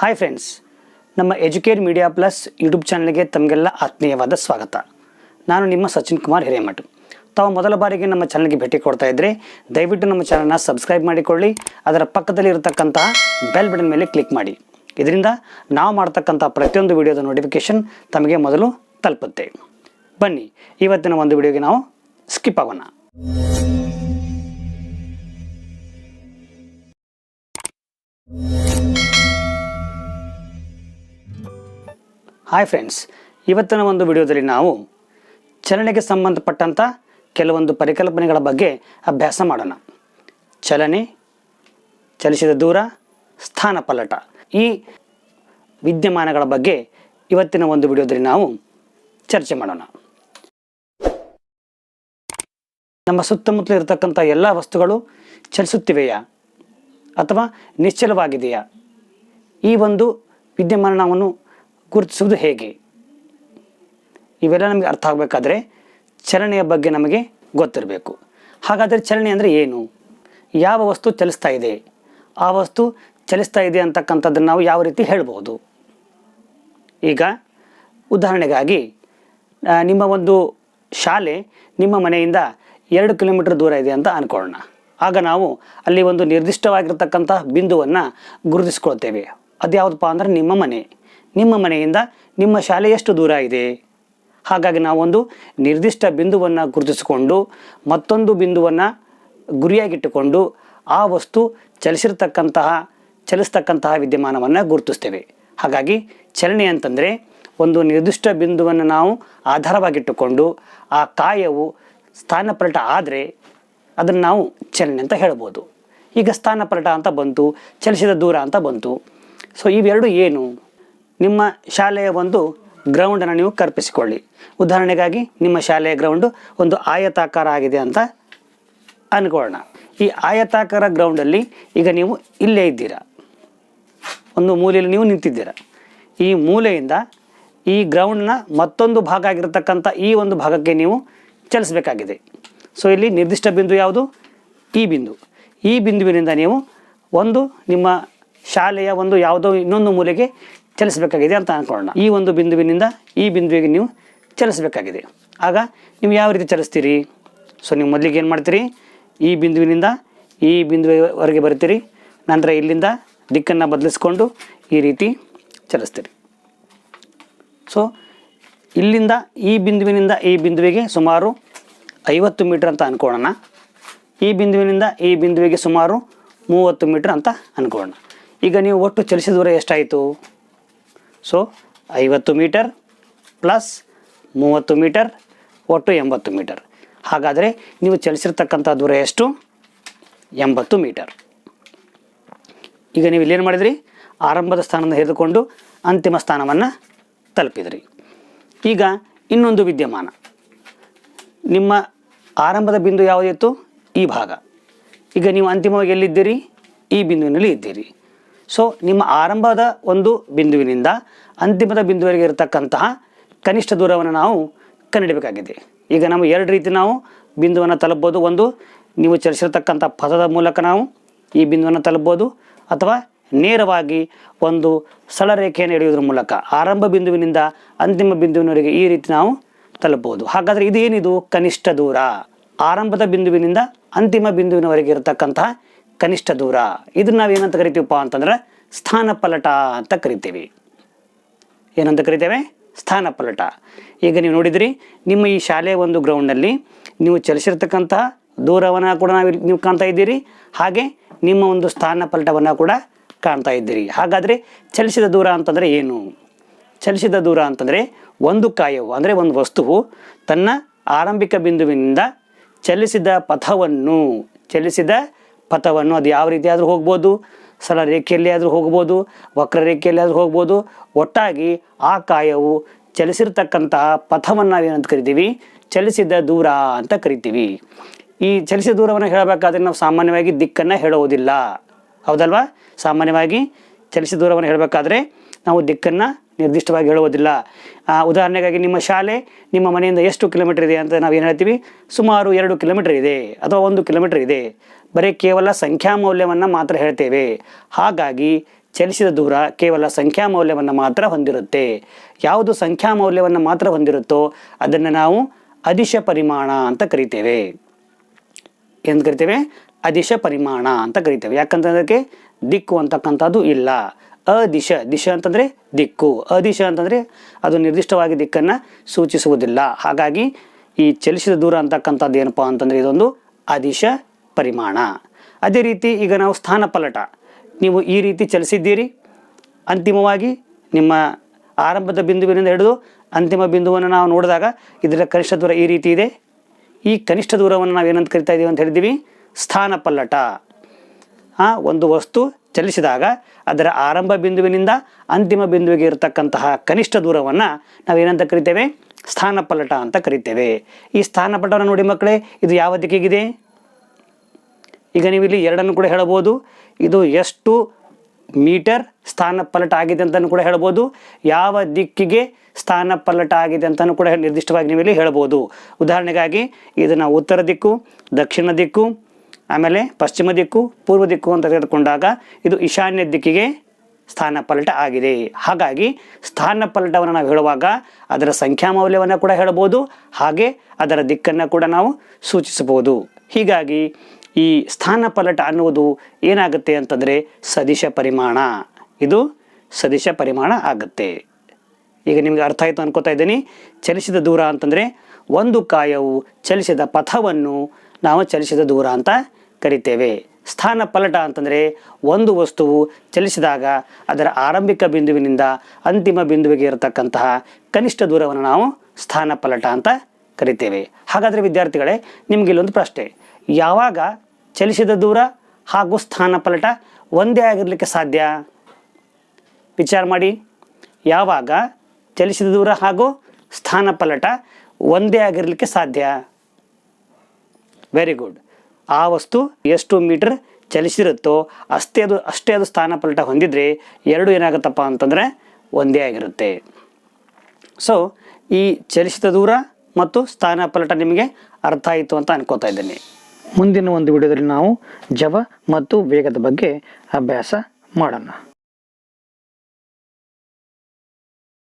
Hi friends ನಮ್ಮ educate media plus YouTube ಚಾನಲ್ಗೆ ತಮಗೆಲ್ಲ ಆತ್ಮೀಯವಾದ ಸ್ವಾಗತ. ನಾನು ನಿಮ್ಮ ಸಚಿನ್ ಕುಮಾರ್ ಹಿರೇಮಠ್. ತಾವು ಮೊದಲ ಬಾರಿಗೆ ನಮ್ಮ ಚಾನಲ್ಗೆ ಭೇಟಿ ಕೊಡ್ತಾ ಇದ್ರೆ ದಯವಿಟ್ಟು ನಮ್ಮ ಚಾನಲ್ನ ಸಬ್ಸ್ಕ್ರೈಬ್ ಮಾಡಿಕೊಳ್ಳಿ, ಅದರ ಪಕ್ಕದಲ್ಲಿ ಇರತಕ್ಕಂತಹ ಬೆಲ್ ಬಟನ್ ಮೇಲೆ ಕ್ಲಿಕ್ ಮಾಡಿ. ಇದರಿಂದ ನಾವು ಮಾಡ್ತಕ್ಕಂಥ ಪ್ರತಿಯೊಂದು ವಿಡಿಯೋದ ನೋಟಿಫಿಕೇಶನ್ ತಮಗೆ ಮೊದಲು ತಲುಪುತ್ತೆ. ಬನ್ನಿ, ಇವತ್ತಿನ ಒಂದು ವಿಡಿಯೋಗೆ ನಾವು ಸ್ಕಿಪ್ ಆಗೋಣ. ಹಾಯ್ ಫ್ರೆಂಡ್ಸ್ ಇವತ್ತಿನ ಒಂದು ವಿಡಿಯೋದಲ್ಲಿ ನಾವು ಚಲನೆಗೆ ಸಂಬಂಧಪಟ್ಟಂಥ ಕೆಲವೊಂದು ಪರಿಕಲ್ಪನೆಗಳ ಬಗ್ಗೆ ಅಭ್ಯಾಸ ಮಾಡೋಣ. ಚಲನೆ, ಚಲಿಸಿದ ದೂರ, ಸ್ಥಾನ ಪಲ್ಲಟ ಈ ವಿದ್ಯಮಾನಗಳ ಬಗ್ಗೆ ಇವತ್ತಿನ ಒಂದು ವಿಡಿಯೋದಲ್ಲಿ ನಾವು ಚರ್ಚೆ ಮಾಡೋಣ. ನಮ್ಮ ಸುತ್ತಮುತ್ತಲು ಇರತಕ್ಕಂಥ ಎಲ್ಲ ವಸ್ತುಗಳು ಚಲಿಸುತ್ತಿವೆಯಾ? ಅಥವಾ ನಿಶ್ಚಲವಾಗಿದೆಯಾ? ಈ ಒಂದು ವಿದ್ಯಮಾನವನ್ನು ಗುರುತಿಸುವುದು ಹೇಗೆ? ಇವೆಲ್ಲ ನಮಗೆ ಅರ್ಥ ಆಗಬೇಕಾದ್ರೆ ಚಲನೆಯ ಬಗ್ಗೆ ನಮಗೆ ಗೊತ್ತಿರಬೇಕು. ಹಾಗಾದರೆ ಚಲನೆ ಅಂದರೆ ಏನು? ಯಾವ ವಸ್ತು ಚಲಿಸ್ತಾ ಇದೆ? ಆ ವಸ್ತು ಚಲಿಸ್ತಾ ಇದೆ ಅಂತಕ್ಕಂಥದ್ದನ್ನು ನಾವು ಯಾವ ರೀತಿ ಹೇಳ್ಬೋದು ಈಗ ಉದಾಹರಣೆಗಾಗಿ ನಿಮ್ಮ ಒಂದು ಶಾಲೆ ನಿಮ್ಮ ಮನೆಯಿಂದ ಎರಡು ಕಿಲೋಮೀಟರ್ ದೂರ ಇದೆ ಅಂತ ಅಂದ್ಕೊಳ್ಳೋಣ ಆಗ ನಾವು ಅಲ್ಲಿ ಒಂದು ನಿರ್ದಿಷ್ಟವಾಗಿರ್ತಕ್ಕಂಥ ಬಿಂದುವನ್ನು ಗುರುತಿಸ್ಕೊಳ್ತೇವೆ. ಅದು ಯಾವುದಪ್ಪ ಅಂದರೆ ನಿಮ್ಮ ಮನೆ. ನಿಮ್ಮ ಮನೆಯಿಂದ ನಿಮ್ಮ ಶಾಲೆ ಎಷ್ಟು ದೂರ ಇದೆ. ಹಾಗಾಗಿ ನಾವೊಂದು ನಿರ್ದಿಷ್ಟ ಬಿಂದುವನ್ನು ಗುರುತಿಸಿಕೊಂಡು ಮತ್ತೊಂದು ಬಿಂದುವನ್ನು ಗುರಿಯಾಗಿಟ್ಟುಕೊಂಡು ಆ ವಸ್ತು ಚಲಿಸಿರ್ತಕ್ಕಂತಹ, ಚಲಿಸ್ತಕ್ಕಂತಹ ವಿದ್ಯಮಾನವನ್ನು ಗುರುತಿಸ್ತೇವೆ. ಹಾಗಾಗಿ ಚಲನೆ ಅಂತಂದರೆ ಒಂದು ನಿರ್ದಿಷ್ಟ ಬಿಂದುವನ್ನು ನಾವು ಆಧಾರವಾಗಿಟ್ಟುಕೊಂಡು ಆ ಕಾಯವು ಸ್ಥಾನಪಲಟ ಆದರೆ ಅದನ್ನು ನಾವು ಚಲನೆ ಅಂತ ಹೇಳ್ಬೋದು. ಈಗ ಸ್ಥಾನಪಲಟ ಅಂತ ಬಂತು, ಚಲಿಸಿದ ದೂರ ಅಂತ ಬಂತು. ಸೊ ಇವೆರಡು ಏನು? ನಿಮ್ಮ ಶಾಲೆಯ ಒಂದು ಗ್ರೌಂಡನ್ನು ನೀವು ಕಲ್ಪಿಸಿಕೊಳ್ಳಿ. ಉದಾಹರಣೆಗಾಗಿ, ನಿಮ್ಮ ಶಾಲೆಯ ಗ್ರೌಂಡು ಒಂದು ಆಯತಾಕಾರ ಆಗಿದೆ ಅಂತ ಅನ್ಕೊಳ್ಳೋಣ. ಈ ಆಯತಾಕಾರ ಗ್ರೌಂಡಲ್ಲಿ ಈಗ ನೀವು ಇಲ್ಲೇ ಇದ್ದೀರಾ? ಒಂದು ಮೂಲೆಯಲ್ಲಿ ನೀವು ನಿಂತಿದ್ದೀರಾ? ಈ ಮೂಲೆಯಿಂದ ಈ ಗ್ರೌಂಡ್ನ ಮತ್ತೊಂದು ಭಾಗ ಆಗಿರತಕ್ಕಂಥ ಈ ಒಂದು ಭಾಗಕ್ಕೆ ನೀವು ಚಲಿಸಬೇಕಾಗಿದೆ. ಸೊ ಇಲ್ಲಿ ನಿರ್ದಿಷ್ಟ ಬಿಂದು ಯಾವುದು? ಈ ಬಿಂದು. ಈ ಬಿಂದುವಿನಿಂದ ನೀವು ಒಂದು ನಿಮ್ಮ ಶಾಲೆಯ ಒಂದು ಯಾವುದೋ ಇನ್ನೊಂದು ಮೂಲೆಗೆ ಚಲಿಸಬೇಕಾಗಿದೆ ಅಂತ ಅಂದ್ಕೊಳ್ಳೋಣ ಈ ಒಂದು ಬಿಂದುವಿನಿಂದ ಈ ಬಿಂದುವಿಗೆ ನೀವು ಚಲಿಸಬೇಕಾಗಿದೆ. ಆಗ ನೀವು ಯಾವ ರೀತಿ ಚಲಿಸ್ತೀರಿ? ಸೊ ನೀವು ಮೊದಲಿಗೆ ಏನು ಮಾಡ್ತೀರಿ? ಈ ಬಿಂದುವಿನಿಂದ ಈ ಬಿಂದುವರೆಗೆ ಬರ್ತೀರಿ ನಂತರ ಇಲ್ಲಿಂದ ದಿಕ್ಕನ್ನು ಬದಲಿಸ್ಕೊಂಡು ಈ ರೀತಿ ಚಲಿಸ್ತೀರಿ. ಸೊ ಇಲ್ಲಿಂದ ಈ ಬಿಂದುವಿನಿಂದ ಈ ಬಿಂದುವಿಗೆ ಸುಮಾರು ಐವತ್ತು ಮೀಟ್ರ್ ಅಂತ ಅಂದ್ಕೊಳ್ಳೋಣ ಈ ಬಿಂದುವಿನಿಂದ ಈ ಬಿಂದುವಿಗೆ ಸುಮಾರು ಮೂವತ್ತು ಮೀಟ್ರ್ ಅಂತ ಅಂದ್ಕೊಳ್ಳೋಣ ಈಗ ನೀವು ಒಟ್ಟು ಚಲಿಸಿದ ಎಷ್ಟಾಯಿತು? ಸೊ ಐವತ್ತು ಮೀಟರ್ ಪ್ಲಸ್ ಮೂವತ್ತು ಮೀಟರ್, ಒಟ್ಟು ಎಂಬತ್ತು ಮೀಟರ್. ಹಾಗಾದರೆ ನೀವು ಚಲಿಸಿರ್ತಕ್ಕಂಥ ದೂರ ಎಷ್ಟು? ಎಂಬತ್ತು ಮೀಟರ್. ಈಗ ನೀವು ಇಲ್ಲೇನು ಮಾಡಿದ್ರಿ? ಆರಂಭದ ಸ್ಥಾನದಿಂದ ಹಿಡಿದುಕೊಂಡು ಅಂತಿಮ ಸ್ಥಾನವನ್ನು ತಲುಪಿದ್ರಿ. ಈಗ ಇನ್ನೊಂದು ವಿದ್ಯಮಾನ. ನಿಮ್ಮ ಆರಂಭದ ಬಿಂದು ಯಾವುದಿತ್ತು ಈ ಭಾಗ. ಈಗ ನೀವು ಅಂತಿಮವಾಗಿ ಎಲ್ಲಿದ್ದೀರಿ? ಈ ಬಿಂದುವಿನಲ್ಲಿ ಇದ್ದೀರಿ. ಸೊ ನಿಮ್ಮ ಆರಂಭದ ಒಂದು ಬಿಂದುವಿನಿಂದ ಅಂತಿಮದ ಬಿಂದುವರೆಗೆ ಇರತಕ್ಕಂತಹ ಕನಿಷ್ಠ ದೂರವನ್ನು ನಾವು ಕಂಡಿಡಬೇಕಾಗಿದೆ ಈಗ ನಾವು ಎರಡು ರೀತಿ ನಾವು ಬಿಂದುವನ್ನು ತಲುಪ್ಬೋದು ಒಂದು, ನೀವು ಚಲಿಸಿರ್ತಕ್ಕಂಥ ಪದದ ಮೂಲಕ ನಾವು ಈ ಬಿಂದುವನ್ನು ತಲುಪ್ಬೋದು ಅಥವಾ ನೇರವಾಗಿ ಒಂದು ಸರಳರೇಖೆಯನ್ನು ಎಳೆಯುವುದರ ಮೂಲಕ ಆರಂಭ ಬಿಂದುವಿನಿಂದ ಅಂತಿಮ ಬಿಂದುವಿನವರೆಗೆ ಈ ರೀತಿ ನಾವು ತಲುಪಬಹುದು. ಹಾಗಾದರೆ ಇದೇನಿದು ಕನಿಷ್ಠ ದೂರ? ಆರಂಭದ ಬಿಂದುವಿನಿಂದ ಅಂತಿಮ ಬಿಂದುವಿನವರೆಗೆ ಇರತಕ್ಕಂತಹ ಕನಿಷ್ಠ ದೂರ. ಇದನ್ನ ನಾವೇನಂತ ಕರಿತೀವಪ್ಪ ಅಂತಂದ್ರೆ ಸ್ಥಾನಪಲಟ ಅಂತ ಕರಿತೀವಿ. ಏನಂತ ಕರಿತೇವೆ? ಸ್ಥಾನಪಲಟ ಈಗ ನೀವು ನೋಡಿದ್ರಿ, ನಿಮ್ಮ ಈ ಶಾಲೆಯ ಒಂದು ಗ್ರೌಂಡ್ನಲ್ಲಿ ನೀವು ಚಲಿಸಿರ್ತಕ್ಕಂತಹ ದೂರವನ್ನು ಕೂಡ ನಾವು ನೀವು ಕಾಣ್ತಾ ಇದ್ದೀರಿ, ಹಾಗೆ ನಿಮ್ಮ ಒಂದು ಸ್ಥಾನ ಪಲಟವನ್ನು ಕೂಡ ಕಾಣ್ತಾ ಇದ್ದೀರಿ. ಹಾಗಾದರೆ ಚಲಿಸಿದ ದೂರ ಅಂತಂದರೆ ಏನು? ಚಲಿಸಿದ ದೂರ ಅಂತಂದರೆ ಒಂದು ಕಾಯವು, ಅಂದರೆ ಒಂದು ವಸ್ತುವು ತನ್ನ ಆರಂಭಿಕ ಬಿಂದುವಿನಿಂದ ಚಲಿಸಿದ ಪಥವನ್ನು, ಚಲಿಸಿದ ಪಥವನ್ನು ಅದು ಯಾವ ರೀತಿ ಆದರೂ ಹೋಗ್ಬೋದು ಸರಳ ರೇಖೆಯಲ್ಲಿ ಆದರೂ ಹೋಗ್ಬೋದು ವಕ್ರರೇಖೆಯಲ್ಲಿ ಆದರೂ ಹೋಗ್ಬೋದು. ಒಟ್ಟಾಗಿ ಆ ಕಾಯವು ಚಲಿಸಿರ್ತಕ್ಕಂತಹ ಪಥವನ್ನು ನಾವೇನಂತ ಕರಿತೀವಿ? ಚಲಿಸಿದ ದೂರ ಅಂತ ಕರಿತೀವಿ. ಈ ಚಲಿಸಿದ ದೂರವನ್ನು ಹೇಳಬೇಕಾದ್ರೆ ನಾವು ಸಾಮಾನ್ಯವಾಗಿ ದಿಕ್ಕನ್ನು ಹೇಳುವುದಿಲ್ಲ. ಹೌದಲ್ವಾ? ಸಾಮಾನ್ಯವಾಗಿ ಚಲಿಸಿದ ದೂರವನ್ನು ಹೇಳಬೇಕಾದ್ರೆ ನಾವು ದಿಕ್ಕನ್ನು ನಿರ್ದಿಷ್ಟವಾಗಿ ಹೇಳುವುದಿಲ್ಲ. ಉದಾಹರಣೆಗಾಗಿ ನಿಮ್ಮ ಶಾಲೆ ನಿಮ್ಮ ಮನೆಯಿಂದ ಎಷ್ಟು ಕಿಲೋಮೀಟರ್ ಇದೆ ಅಂತ ನಾವು ಏನು ಹೇಳ್ತೀವಿ? ಸುಮಾರು ಎರಡು ಕಿಲೋಮೀಟರ್ ಇದೆ ಅಥವಾ ಒಂದು ಕಿಲೋಮೀಟರ್ ಇದೆ. ಬರೀ ಕೇವಲ ಸಂಖ್ಯಾ ಮೌಲ್ಯವನ್ನು ಮಾತ್ರ ಹೇಳ್ತೇವೆ. ಹಾಗಾಗಿ ಚಲಿಸಿದ ದೂರ ಕೇವಲ ಸಂಖ್ಯಾ ಮೌಲ್ಯವನ್ನು ಮಾತ್ರ ಹೊಂದಿರುತ್ತೆ. ಯಾವುದು ಸಂಖ್ಯಾ ಮೌಲ್ಯವನ್ನು ಮಾತ್ರ ಹೊಂದಿರುತ್ತೋ ಅದನ್ನು ನಾವು ಅದಿಶ ಪರಿಮಾಣ ಅಂತ ಕರಿತೇವೆ. ಎಂದು ಕರಿತೇವೆ? ಅದಿಶ ಪರಿಮಾಣ ಅಂತ ಕರಿತೇವೆ. ಯಾಕಂತಂದ್ರೆ ದಿಕ್ಕು ಅಂತಕ್ಕಂಥದ್ದು ಇಲ್ಲ. ಅದಿಶ. ದಿಶ ಅಂತಂದರೆ ದಿಕ್ಕು. ಅದಿಶ ಅಂತಂದರೆ ಅದು ನಿರ್ದಿಷ್ಟವಾಗಿ ದಿಕ್ಕನ್ನು ಸೂಚಿಸುವುದಿಲ್ಲ. ಹಾಗಾಗಿ ಈ ಚಲಿಸಿದ ದೂರ ಅಂತಕ್ಕಂಥದ್ದು ಏನಪ್ಪ ಅಂತಂದರೆ ಇದೊಂದು ಅದಿಶ ಪರಿಮಾಣ. ಅದೇ ರೀತಿ ಈಗ ನಾವು ಸ್ಥಾನ ಪಲಟ. ನೀವು ಈ ರೀತಿ ಚಲಿಸಿದ್ದೀರಿ, ಅಂತಿಮವಾಗಿ ನಿಮ್ಮ ಆರಂಭದ ಬಿಂದುವಿನಿಂದ ಹಿಡಿದು ಅಂತಿಮ ಬಿಂದುವನ್ನು ನಾವು ನೋಡಿದಾಗ ಇದರ ಕನಿಷ್ಠ ದೂರ ಈ ರೀತಿ ಇದೆ. ಈ ಕನಿಷ್ಠ ದೂರವನ್ನು ನಾವು ಏನಂತ ಕರಿತಾ ಇದ್ದೀವಿ ಅಂತ ಹೇಳಿದ್ದೀವಿ, ಸ್ಥಾನ ಪಲ್ಲಟ. ಒಂದು ವಸ್ತು ಚಲಿಸಿದಾಗ ಅದರ ಆರಂಭ ಬಿಂದುವಿನಿಂದ ಅಂತಿಮ ಬಿಂದುವಿಗೆ ಇರತಕ್ಕಂತಹ ಕನಿಷ್ಠ ದೂರವನ್ನು ನಾವೇನಂತ ಕರಿತೇವೆ? ಸ್ಥಾನಪಲ್ಲಟ ಅಂತ ಕರಿತೇವೆ. ಈ ಸ್ಥಾನಪಲ್ಲಟವನ್ನು ನೋಡಿ ಮಕ್ಕಳೇ, ಇದು ಯಾವ ದಿಕ್ಕಿಗಿದೆ? ಈಗ ನೀವು ಇಲ್ಲಿ ಎರಡನ್ನು ಕೂಡ ಹೇಳಬಹುದು. ಇದು ಎಷ್ಟು ಮೀಟರ್ ಸ್ಥಾನಪಲ್ಲಟ ಆಗಿದೆ ಅಂತಲೂ ಕೂಡ ಹೇಳ್ಬೋದು ಯಾವ ದಿಕ್ಕಿಗೆ ಸ್ಥಾನ ಪಲ್ಲಟ ಆಗಿದೆ ಅಂತಲೂ ಕೂಡ ನಿರ್ದಿಷ್ಟವಾಗಿ ನೀವು ಇಲ್ಲಿ ಹೇಳ್ಬೋದು ಉದಾಹರಣೆಗಾಗಿ, ಇದನ್ನು ಉತ್ತರ ದಿಕ್ಕು, ದಕ್ಷಿಣ ದಿಕ್ಕು ಆಮೇಲೆ ಪಶ್ಚಿಮ ದಿಕ್ಕು, ಪೂರ್ವ ದಿಕ್ಕು ಅಂತ ತೆಗೆದುಕೊಂಡಾಗ ಇದು ಈಶಾನ್ಯ ದಿಕ್ಕಿಗೆ ಸ್ಥಾನ ಪಲಟ ಆಗಿದೆ. ಹಾಗಾಗಿ ಸ್ಥಾನ ಪಲಟವನ್ನು ನಾವು ಹೇಳುವಾಗ ಅದರ ಸಂಖ್ಯಾ ಮೌಲ್ಯವನ್ನು ಕೂಡ ಹೇಳಬಹುದು, ಹಾಗೆ ಅದರ ದಿಕ್ಕನ್ನು ಕೂಡ ನಾವು ಸೂಚಿಸಬಹುದು. ಹೀಗಾಗಿ ಈ ಸ್ಥಾನ ಪಲಟ ಅನ್ನುವುದು ಏನಾಗುತ್ತೆ ಅಂತಂದರೆ ಸದಿಶ ಪರಿಮಾಣ. ಇದು ಸದಿಶ ಪರಿಮಾಣ ಆಗುತ್ತೆ. ಈಗ ನಿಮಗೆ ಅರ್ಥ ಆಯಿತು ಅನ್ಕೋತಾ ಇದ್ದೀನಿ. ಚಲಿಸಿದ ದೂರ ಅಂತಂದರೆ ಒಂದು ಕಾಯವು ಚಲಿಸಿದ ಪಥವನ್ನು ನಾವು ಚಲಿಸಿದ ದೂರ ಅಂತ ಕರಿತೇವೆ. ಸ್ಥಾನ ಪಲಟ ಅಂತಂದರೆ ಒಂದು ವಸ್ತುವು ಚಲಿಸಿದಾಗ ಅದರ ಆರಂಭಿಕ ಬಿಂದುವಿನಿಂದ ಅಂತಿಮ ಬಿಂದುವಿಗೆ ಇರತಕ್ಕಂತಹ ಕನಿಷ್ಠ ದೂರವನ್ನು ನಾವು ಸ್ಥಾನ ಪಲಟ ಅಂತ ಕರಿತೇವೆ. ಹಾಗಾದರೆ ವಿದ್ಯಾರ್ಥಿಗಳೇ, ನಿಮಗೆ ಇಲ್ಲೊಂದು ಪ್ರಶ್ನೆ. ಯಾವಾಗ ಚಲಿಸಿದ ದೂರ ಹಾಗೂ ಸ್ಥಾನ ಪಲಟ ಒಂದೇ ಆಗಿರಲಿಕ್ಕೆ ಸಾಧ್ಯ? ವಿಚಾರ ಮಾಡಿ. ಯಾವಾಗ ಚಲಿಸಿದ ದೂರ ಹಾಗೂ ಸ್ಥಾನ ಪಲಟ ಒಂದೇ ಆಗಿರಲಿಕ್ಕೆ ಸಾಧ್ಯ? ವೆರಿ ಗುಡ್ ಆ ವಸ್ತು ಎಷ್ಟು ಮೀಟರ್ ಚಲಿಸಿರುತ್ತೋ ಅಷ್ಟೇ ಅದು ಅಷ್ಟೇ ಅದು ಸ್ಥಾನ ಪಲ್ಲಟ ಹೊಂದಿದರೆ ಎರಡು ಏನಾಗುತ್ತಪ್ಪ ಅಂತಂದರೆ ಒಂದೇ ಆಗಿರುತ್ತೆ. ಸೊ ಈ ಚಲಿಸಿದ ದೂರ ಮತ್ತು ಸ್ಥಾನ ಪಲ್ಲಟ ನಿಮಗೆ ಅರ್ಥ ಆಯಿತು ಅಂತ ಅನ್ಕೋತಾ ಇದ್ದೀನಿ. ಮುಂದಿನ ಒಂದು ವಿಡಿಯೋದಲ್ಲಿ ನಾವು ಜವ ಮತ್ತು ವೇಗದ ಬಗ್ಗೆ ಅಭ್ಯಾಸ ಮಾಡೋಣ.